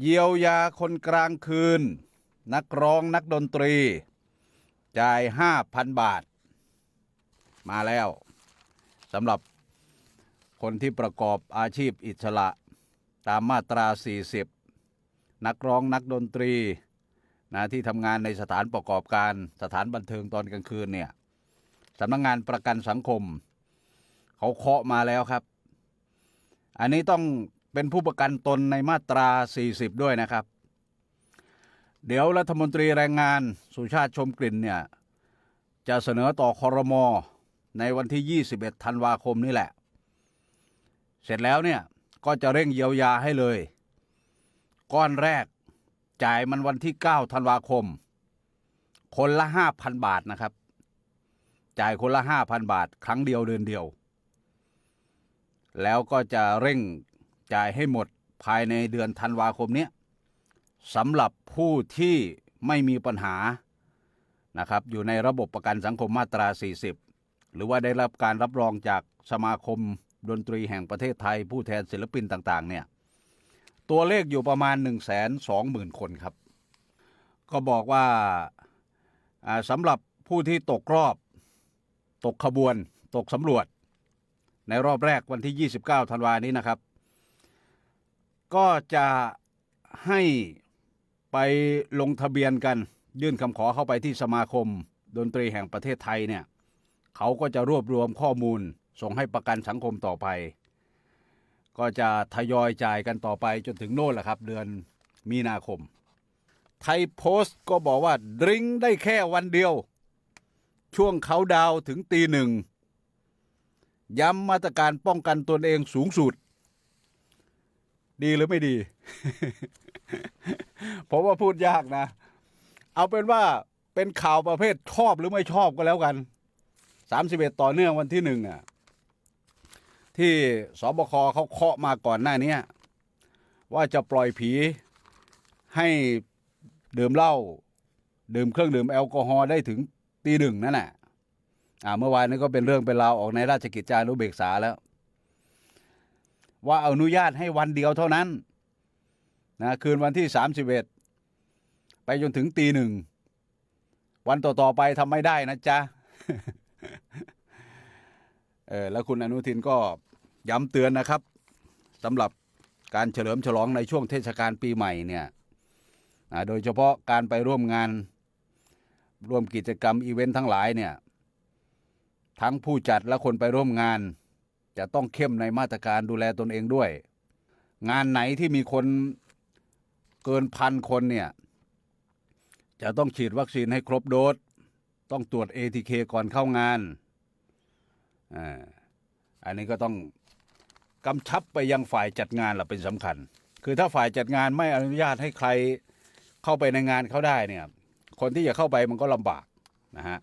เยียวยาคนกลางคืน นักร้องนักดนตรี จ่ายห้าพันบาท มาแล้วสำหรับคนที่ประกอบอาชีพอิสระ ตามมาตรา 40 นักร้องนักดนตรีนะที่ทำงานในสถานประกอบการสถานบันเทิงตอนกลางคืนเนี่ยสำนักงงานประกันสังคม เขาเคาะมาแล้วครับ อันนี้ต้อง เป็นผู้ประกันตนในมาตรา 40 ด้วยนะครับ เดี๋ยวรัฐมนตรีแรงงานสุชาติชมกลิ่นเนี่ย จะเสนอต่อคอรมอในวันที่ 21 ธันวาคมนี่แหละ เสร็จแล้วเนี่ย ก็จะเร่งเยียวยาให้เลย ก้อนแรกจ่ายมันวันที่ 9 ธันวาคม คนละ 5,000 บาทนะครับ จ่ายคนละ 5,000 บาท ครั้งเดียวเดือนเดียว แล้วก็จะเร่ง จ่ายให้หมดภายในเดือนธันวาคมนี้สำหรับผู้ที่ไม่มีปัญหานะครับอยู่ในระบบประกันสังคมมาตรา 40 หรือว่าได้รับการรับรองจากสมาคมดนตรีแห่งประเทศไทย ผู้แทนศิลปินต่างๆเนี่ยตัวเลขอยู่ประมาณ 1 2 0 0 0 0 คนครับ ก็บอกว่าอ่าสำหรับผู้ที่ตกรอบ ตกขบวน ตกสำรวจ ในรอบแรกวันที่ 29 ธันวานี้นะครับ ก็จะให้ไปลงทะเบียนกัน ยื่นคำขอเข้าไปที่สมาคม ดนตรีแห่งประเทศไทยเนี่ยเขาก็จะรวบรวมข้อมูลส่งให้ประกันสังคมต่อไป ก็จะทยอยจ่ายกันต่อไปจนถึงโน่นแหละครับ เดือนมีนาคม ไทยโพสต์ก็บอกว่าดริงได้แค่วันเดียว ช่วงเขาดาวถึงตีหนึ่งย้ำมาตรการป้องกันตนเองสูงสุด ดีหรือไม่ดี ผมว่าพูดยากนะ เอาเป็นว่าเป็นข่าวประเภทชอบหรือไม่ชอบก็แล้วกันสามสิบเอ็ดต่อเนื่องวันที่หนึ่งอะ ที่สบคเขาเคาะมาก่อนหน้านี้ว่าจะปล่อยผีให้ดื่มเหล้าดื่มเครื่องดื่มแอลกอฮอล์ได้ถึงตีหนึ่งนั่นแหละอ่าเมื่อวานนี้ก็เป็นเรื่องเป็นราวออกในราชกิจจานุเบกษาแล้ว ว่าอนุญาตให้วันเดียวเท่านั้นนะคืนวันที่สามสิบเอ็ดไปจนถึงตีหนึ่ง วันต่อ ๆ ไปทำไม่ได้นะจ๊ะเออแล้วคุณอนุทินก็ย้ำเตือนนะครับสำหรับการเฉลิมฉลองในช่วงเทศกาลปีใหม่เนี่ยโดยเฉพาะการไปร่วมงานร่วมกิจกรรมอีเวนต์ทั้งหลายเนี่ยทั้งผู้จัดและคนไปร่วมงาน จะต้องเข้มในมาตรการดูแลตนเองด้วย งานไหนที่มีคนเกินพันคนเนี่ย จะต้องฉีดวัคซีนให้ครบโดส ต้องตรวจ ATK ก่อนเข้างานอ่าอันนี้ก็ต้องกำชับไปยังฝ่ายจัดงานล่ะเป็นสำคัญ คือถ้าฝ่ายจัดงานไม่อนุญาตให้ใครเข้าไปในงานเขาได้เนี่ย คนที่จะเข้าไปมันก็ลำบากนะฮะ